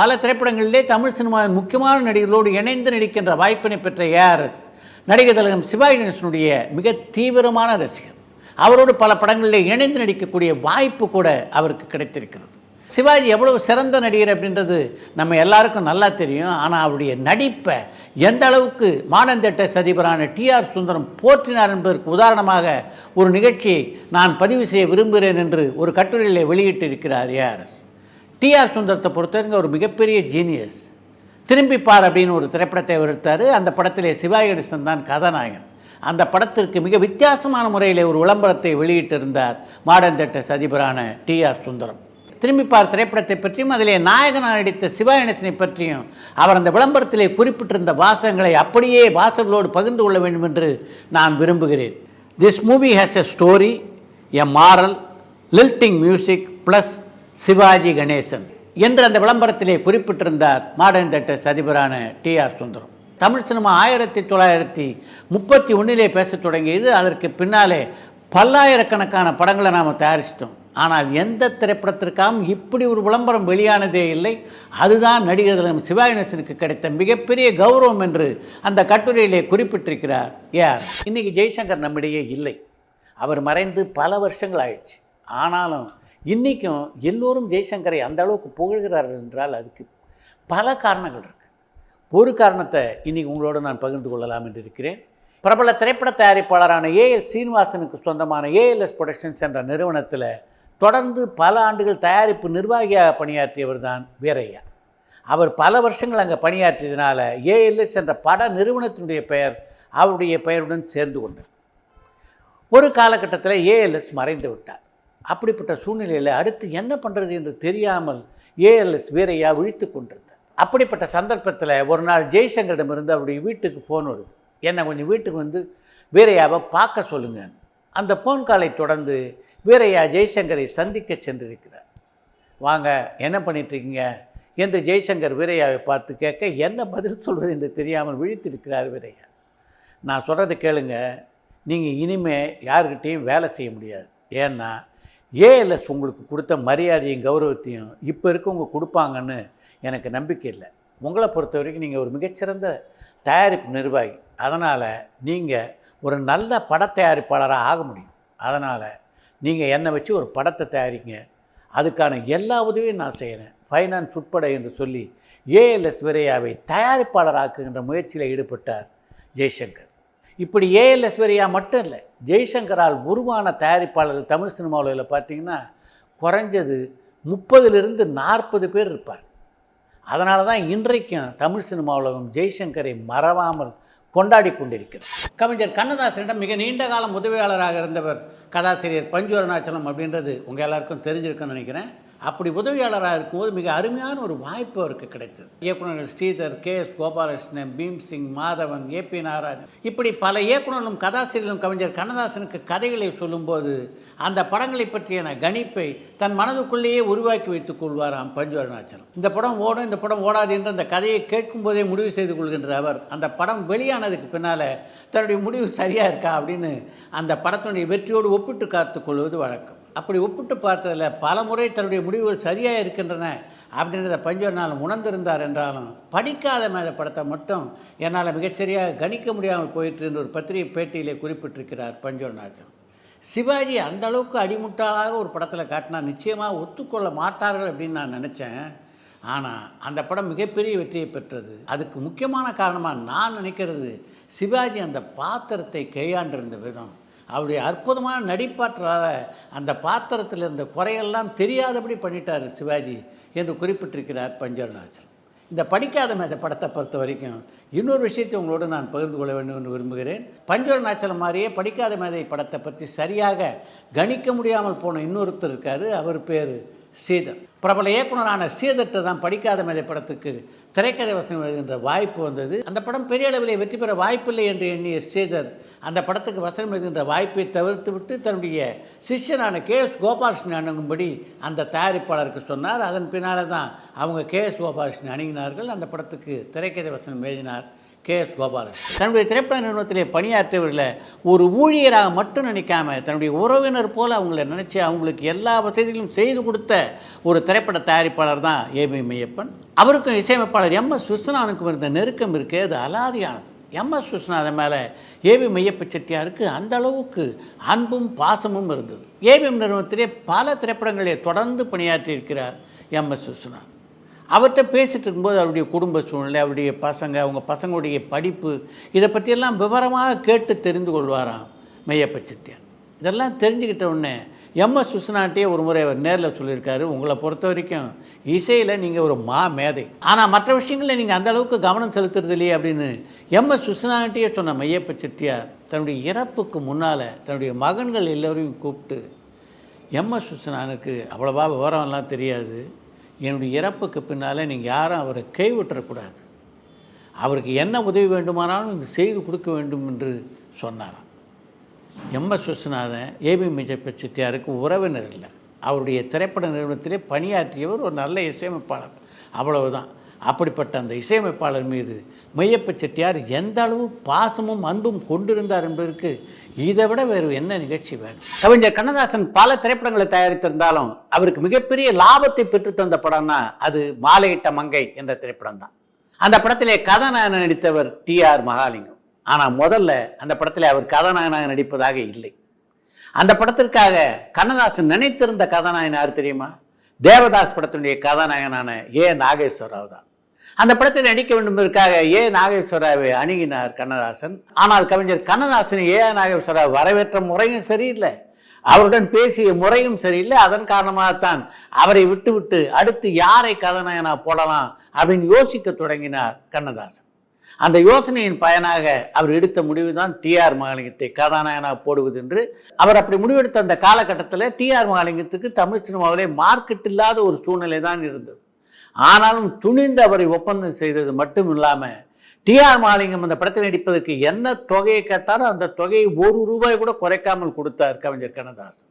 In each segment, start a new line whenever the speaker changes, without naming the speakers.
பல திரைப்படங்களிலே தமிழ் சினிமாவின் முக்கியமான நடிகர்களோடு இணைந்து நடிக்கின்ற வாய்ப்பினை பெற்ற ஏஆர்எஸ் நடிகர் திலகம் சிவாஜி கணேசனுடைய மிக தீவிரமான ரசிகர். அவரோடு பல படங்களில் இணைந்து நடிக்கக்கூடிய வாய்ப்பு கூட அவருக்கு கிடைத்திருக்கிறது. சிவாஜி எவ்வளவு சிறந்த நடிகர் அப்படின்றது நம்ம எல்லாருக்கும் நல்லா தெரியும். ஆனால் அவருடைய நடிப்பை எந்த அளவுக்கு மானந்தட்ட சதிபரான டிஆர் சுந்தரம் போற்றினார் என்பதற்கு உதாரணமாக ஒரு நிகழ்ச்சியை நான் பதிவு செய்ய விரும்புகிறேன் என்று ஒரு கட்டுரையில் வெளியிட்டிருக்கிறார் ஏஆர்எஸ் டிஆர் சுந்தரத்தை பொறுத்தவரைக்கும் ஒரு மிகப்பெரிய ஜீனியஸ் திரும்பிப்பார் அப்படின்னு ஒரு திரைப்படத்தை எடுத்தார். அந்த படத்திலே சிவாஜி கணேசன் தான் கதாநாயகன். அந்த படத்திற்கு மிக வித்தியாசமான முறையில் ஒரு விளம்பரத்தை வெளியிட்டிருந்தார் மாடர்ன் தேட்டர் சதிபரான டிஆர் சுந்தரம். திரும்பிப்பார் திரைப்படத்தை பற்றியும் அதிலே நாயகனாக நடித்த சிவாஜி கணேசனை பற்றியும் அவர் அந்த விளம்பரத்திலே குறிப்பிட்டிருந்த வாசகங்களை அப்படியே வாசகர்களோடு பகிர்ந்து கொள்ள வேண்டும் என்று நான் விரும்புகிறேன். This movie has a story a moral lilting music plus Sivaji Ganesan என்று அந்த விளம்பரத்திலே குறிப்பிட்டிருந்தார் மாடர்ன் தேட்டர்ஸ் அதிபரான D R Sundaram. Tamil cinema ஆயிரத்தி தொள்ளாயிரத்தி முப்பத்தி ஒன்றிலே பேசத் தொடங்கியது. அதற்கு பின்னாலே பல்லாயிரக்கணக்கான படங்களை நாம் தயாரிச்சிட்டோம். ஆனால் எந்த திரைப்படத்திற்காகவும் இப்படி ஒரு விளம்பரம் வெளியானதே இல்லை. அதுதான் நடிகர் சிவாஜி கணேசனுக்கு கிடைத்த மிகப்பெரிய கௌரவம் என்று அந்த கட்டுரையிலே குறிப்பிட்டிருக்கிறார். யார்? இன்னைக்கு ஜெய்சங்கர் நம்மிடையே இல்லை. அவர் மறைந்து பல வருஷங்கள் ஆயிடுச்சு. ஆனாலும் இன்றைக்கும் எல்லோரும் ஜெய்சங்கரை அந்த அளவுக்கு புகழ்கிறார்கள் என்றால் அதுக்கு பல காரணங்கள் இருக்குது ஒரு காரணத்தை இன்றைக்கி உங்களோட நான் பகிர்ந்து கொள்ளலாம் என்று இருக்கிறேன். பிரபல திரைப்பட தயாரிப்பாளரான ஏஎல் சீனிவாசனுக்கு சொந்தமான ஏஎல்எஸ் ப்ரொடக்ஷன்ஸ் என்ற நிறுவனத்தில் தொடர்ந்து பல ஆண்டுகள் தயாரிப்பு நிர்வாகியாக பணியாற்றியவர் தான் வீரையா. அவர் பல வருஷங்கள் அங்கே பணியாற்றியதுனால ஏஎல்எஸ் என்ற பட நிறுவனத்தினுடைய பெயர் அவருடைய பெயருடன் சேர்ந்து கொண்டது. ஒரு காலகட்டத்தில் ஏஎல்எஸ் மறைந்து விட்டார். அப்படிப்பட்ட சூழ்நிலையில் அடுத்து என்ன பண்ணுறது என்று தெரியாமல் ஏஎல்எஸ் வீரையா விழித்து கொண்டிருந்தார். அப்படிப்பட்ட சந்தர்ப்பத்தில் ஒரு நாள் ஜெய்சங்கரிடமிருந்து அவருடைய வீட்டுக்கு ஃபோன் வருது. என்னை கொஞ்சம் வீட்டுக்கு வந்து வீரையாவை பார்க்க சொல்லுங்க. அந்த ஃபோன் காலை தொடர்ந்து வீரையா ஜெய்சங்கரை சந்திக்க சென்றிருக்கிறார். வாங்க என்ன பண்ணிட்டுருக்கீங்க? என்று ஜெய்சங்கர் வீரையாவை பார்த்து கேட்க என்ன பதில் சொல்வது என்று தெரியாமல் விழித்திருக்கிறார் வீரையா. நான் சொல்கிறத கேளுங்க. நீங்கள் இனிமே யாருக்கிட்டேயும் வேலை செய்ய முடியாது. ஏன்னா ஏஎல்எஸ் உங்களுக்கு கொடுத்த மரியாதையும் கௌரவத்தையும் இப்போ இருக்கவங்க கொடுப்பாங்கன்னு எனக்கு நம்பிக்கை இல்லை. உங்களை பொறுத்த வரைக்கும் நீங்கள் ஒரு மிகச்சிறந்த தயாரிப்பு நிர்வாகி. அதனால் நீங்கள் ஒரு நல்ல பட தயாரிப்பாளராக ஆக முடியும். அதனால் நீங்கள் என்னை வச்சு ஒரு படத்தை தயாரிங்க. அதுக்கான எல்லா உதவியும் நான் செய்கிறேன் ஃபைனான்ஸ் உட்பட என்று சொல்லி ஏஎல்எஸ் விரையாவை தயாரிப்பாளராக்குகின்ற முயற்சியில் ஈடுபட்டார் ஜெய்சங்கர். இப்படி ஏஎல்எஸ் விரையா மட்டும் இல்லை ஜெய்சங்கரால் உருவான தயாரிப்பாளர்கள் தமிழ் சினிமாவில் பார்த்திங்கன்னா குறைஞ்சது முப்பதுலேருந்து நாற்பது பேர் இருப்பார். அதனால தான் இன்றைக்கும் தமிழ் சினிமாவில் ஜெய்சங்கரை மறவாமல் கொண்டாடி கொண்டிருக்கிறது. கவிஞர் கண்ணதாசனிடம் மிக நீண்ட காலம் உதவியாளராக இருந்தவர் கதாசிரியர் பஞ்சு அருணாச்சலம் அப்படின்றது உங்கள் எல்லாருக்கும் தெரிஞ்சிருக்குன்னு நினைக்கிறேன். அப்படி உதவியாளராக இருக்கும்போது மிக அருமையான ஒரு வாய்ப்பு அவருக்கு கிடைத்தது. இயக்குநர்கள் ஸ்ரீதர் கே. எஸ். கோபாலகிருஷ்ணன் பீம்சிங் மாதவன் ஏ. பி. நாராயணன். இப்படி பல இயக்குநர்களும் கதாசிரியர்களும் கவிஞர் கண்ணதாசனுக்கு கதைகளை சொல்லும்போது அந்த படங்களை பற்றியான கணிப்பை தன் மனதுக்குள்ளேயே உருவாக்கி வைத்துக் கொள்வாராம் பஞ்சு அருணாச்சலம் இந்த படம் ஓடும் இந்த படம் ஓடாது என்று அந்த கதையை கேட்கும் போதே முடிவு செய்து கொள்கின்ற அவர் அந்த படம் வெளியானதுக்கு பின்னால் தன்னுடைய முடிவு சரியாக இருக்கா அப்படின்னு அந்த படத்தினுடைய வெற்றியோடு ஒப்பிட்டு காத்துக்கொள்வது வழக்கம். அப்படி ஒப்பிட்டு பார்த்ததில் பல முறை தன்னுடைய முடிவுகள் சரியாக இருக்கின்றன அப்படின்றத பஞ்சவனால் உணர்ந்திருந்தார் என்றாலும் படிக்காத மேத படத்தை மட்டும் என்னால் மிகச்சரியாக கணிக்க முடியாமல் போயிட்டு என்று ஒரு பத்திரிகை பேட்டியிலே குறிப்பிட்டிருக்கிறார் பஞ்சவநாச்சன் சிவாஜி அந்த அளவுக்கு அடிமுட்டாளாக ஒரு படத்தில் காட்டினா நிச்சயமாக ஒத்துக்கொள்ள மாட்டார்கள் அப்படின்னு நான் நினச்சேன். ஆனால் அந்த படம் மிகப்பெரிய வெற்றியை பெற்றது. அதுக்கு முக்கியமான காரணமாக நான் நினைக்கிறது சிவாஜி அந்த பாத்திரத்தை கையாண்டிருந்த விதம். அவருடைய அற்புதமான நடிப்பாற்றால் அந்த பாத்திரத்தில் இருந்த குறையெல்லாம் தெரியாதபடி பண்ணிட்டார் சிவாஜி என்று குறிப்பிட்டிருக்கிறார் பஞ்சவநாச்சன் இந்த படிக்காத மேத படத்தை பொறுத்த வரைக்கும் இன்னொரு விஷயத்தை உங்களோடு நான் பகிர்ந்து கொள்ள வேண்டும் என்று விரும்புகிறேன். பஞ்சவர்ணாச்சலம் மாதிரியே படிக்காத மேதை படத்தை பற்றி சரியாக கணிக்க முடியாமல் போன இன்னொருத்தர் இருக்கார் அவர் பேர் ஸ்ரீதர் பிரபல இயக்குனரான ஸ்ரீதர்கிட்ட தான் படிக்காத மேதை படத்துக்கு திரைக்கதை வசனம் எழுதுகின்ற வாய்ப்பு வந்தது. அந்த படம் பெரிய அளவிலே வெற்றி பெற வாய்ப்பில்லை என்று எண்ணிய ஸ்ரீதர் அந்த படத்துக்கு வசனம் எழுதுகின்ற வாய்ப்பை தவிர்த்து விட்டு தன்னுடைய சிஷ்யனான கே எஸ் கோபாலகிருஷ்ணன் அணுகும்படி அந்த தயாரிப்பாளருக்கு சொன்னார். அதன் பின்னால் தான் அவங்க கே எஸ் கோபாலகிருஷ்ணன் அணுகினார்கள். அந்த படத்துக்கு திரைக்கதை வசனம் எழுதினார். கே எஸ் கோபாலன். தன்னுடைய திரைப்பட நிறுவனத்திலே பணியாற்றியவர்களை ஒரு ஊழியராக மட்டும் நினைக்காம தன்னுடைய உறவினர் போல அவங்கள நினச்சி அவங்களுக்கு எல்லா வசதிகளும் செய்து கொடுத்த ஒரு திரைப்பட தயாரிப்பாளர் தான் ஏபி மையப்பன் அவருக்கும் இசையமைப்பாளர் எம் எஸ் விஸ்வநாதனுக்கும் இருந்த நெருக்கம் இருக்குது அது அலாதியானது. எம் எஸ் விஸ்வநாதன் மேலே ஏபி மையப்ப செட்டியாருக்கு அந்த அளவுக்கு அன்பும் பாசமும் இருந்தது. ஏபிஎம் நிறுவனத்திலே பல திரைப்படங்களிலே தொடர்ந்து பணியாற்றி இருக்கிறார் எம் எஸ் விஸ்வநாதன். அவர்கிட்ட பேசிகிட்டு இருக்கும்போது அவருடைய குடும்ப சூழ்நிலை அவருடைய பசங்க அவங்க பசங்களுடைய படிப்பு இதை பற்றியெல்லாம் விவரமாக கேட்டு தெரிந்து கொள்வாராம் மெய்யப்ப செட்டியார் இதெல்லாம் தெரிஞ்சுக்கிட்ட உடனே எம்எஸ் விஸ்வநாட்டையே ஒரு முறை அவர் நேரில் சொல்லியிருக்காரு உங்களை பொறுத்த வரைக்கும் இசையில் நீங்கள் ஒரு மா மேதை. ஆனால் மற்ற விஷயங்களில் நீங்கள் அந்தளவுக்கு கவனம் செலுத்துறது இல்லையே அப்படின்னு எம்எஸ் விஸ்வநாட்டையே சொன்ன மையப்ப செட்டியார் தன்னுடைய இறப்புக்கு முன்னால் தன்னுடைய மகன்கள் எல்லோரையும் கூப்பிட்டு எம்எஸ் விஸ்வநாதனுக்கு அவ்வளோவா விவரம்லாம் தெரியாது. என்னுடைய இறப்புக்கு பின்னால் நீங்கள் யாரும் அவரை கைவிட்டுறக்கூடாது. அவருக்கு என்ன உதவி வேண்டுமானாலும் நீங்கள் செய்து கொடுக்க வேண்டும் என்று சொன்னாராம். M S Viswanathan A P Meiyappa செட்டியாருக்கு உறவினர் இல்லை. அவருடைய திரைப்பட நிறுவனத்திலே பணியாற்றியவர் ஒரு நல்ல இசையமைப்பாளர். அவ்வளவுதான். அப்படிப்பட்ட அந்த இசையமைப்பாளர் மீது மையப்ப செட்டியார் எந்த அளவு பாசமும் அன்பும் கொண்டிருந்தார் என்பதற்கு இதை விட வேறு என்ன நிகழ்ச்சி வேணும் கவிஞர் கண்ணதாசன் பல திரைப்படங்களை தயாரித்திருந்தாலும் அவருக்கு மிகப்பெரிய லாபத்தை பெற்று தந்த படம்னா அது மாலையிட்ட மங்கை என்ற திரைப்படம் தான் அந்த படத்திலே கதாநாயகன் நடித்தவர் டி ஆர் மகாலிங்கம். ஆனால் முதல்ல அந்த படத்தில் அவர் கதாநாயகனாக நடிப்பதாக இல்லை. அந்த படத்திற்காக கண்ணதாசன் நினைத்திருந்த கதாநாயகன் யார் தெரியுமா? தேவதாஸ் படத்தினுடைய கதாநாயகனான ஏ நாகேஸ்வரராவ் தான். அந்த படத்தில் நடிக்க வேண்டும்பதற்காக ஏ. நாகேஸ்வராவை அணுகினார் கண்ணதாசன். ஆனால் கவிஞர் கண்ணதாசன் ஏ. நாகேஸ்வரா வரவேற்ற முறையும் சரியில்லை. அவருடன் பேசிய முறையும் சரியில்லை. அதன் காரணமாகத்தான் அவரை விட்டுவிட்டு அடுத்து யாரை கதாநாயகனா போடலாம் அப்படின்னு யோசிக்க தொடங்கினார் கண்ணதாசன். அந்த யோசனையின் பயனாக அவர் எடுத்த முடிவு தான் டிஆர் மகாலிங்கத்தை கதாநாயகனாக போடுவது என்று அவர் அப்படி முடிவெடுத்த அந்த காலகட்டத்தில் டிஆர் மகாலிங்கத்துக்கு தமிழ் சினிமாவிலே மார்க்கெட் இல்லாத ஒரு சூழ்நிலை தான் இருந்தது. ஆனாலும் துணிந்து அவரை ஒப்பந்தம் செய்தது மட்டும் இல்லாமல் டிஆர் மாலிங்கம் அந்த படத்தில் நடிப்பதற்கு என்ன தொகையை கேட்டாரோ அந்த தொகையை ஒரு ரூபாய் கூட குறைக்காமல் கொடுத்தார் கவிஞர் கண்ணதாசன்.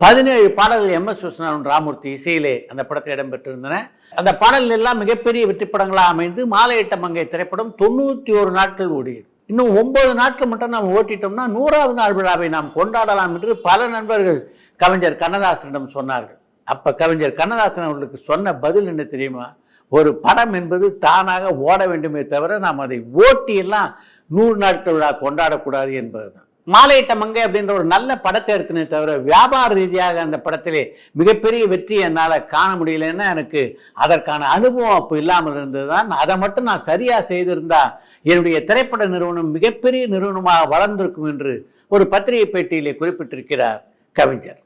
பதினேழு பாடல்கள் எம். எஸ். விஸ்வநாதன் ராமூர்த்தி இசையிலே அந்த படத்தில் இடம்பெற்றிருந்தன. அந்த பாடல்கள் எல்லாம் மிகப்பெரிய வெற்றி படங்களாக அமைந்து மாலையிட்ட மங்கை திரைப்படம் தொண்ணூற்றி ஒரு நாட்கள் ஓடியது. இன்னும் ஒன்பது நாட்கள் மட்டும் நாம் ஓட்டிட்டோம்னா நூறாவது நாள் விழாவை நாம் கொண்டாடலாம் என்று பல நண்பர்கள் கவிஞர் கண்ணதாசனிடம் சொன்னார்கள். அப்போ கவிஞர் கண்ணதாசன் அவர்களுக்கு சொன்ன பதில் என்ன தெரியுமா? ஒரு படம் என்பது தானாக ஓட வேண்டுமே தவிர நாம் அதை ஓட்டி எல்லாம் நூறு நாட்கள் விழா கொண்டாடக்கூடாது என்பது தான் மாலையிட்ட மங்கை அப்படின்ற ஒரு நல்ல படத்தை எடுத்தனே தவிர வியாபார ரீதியாக அந்த படத்திலே மிகப்பெரிய வெற்றி என்னால் காண முடியலன்னா எனக்கு அதற்கான அனுபவம் அப்போ இல்லாமல் இருந்தது தான் அதை மட்டும் நான் சரியாக செய்திருந்தா என்னுடைய திரைப்பட நிறுவனம் மிகப்பெரிய நிறுவனமாக வளர்ந்திருக்கும் என்று ஒரு பத்திரிகை பேட்டியிலே குறிப்பிட்டிருக்கிறார் கவிஞர்.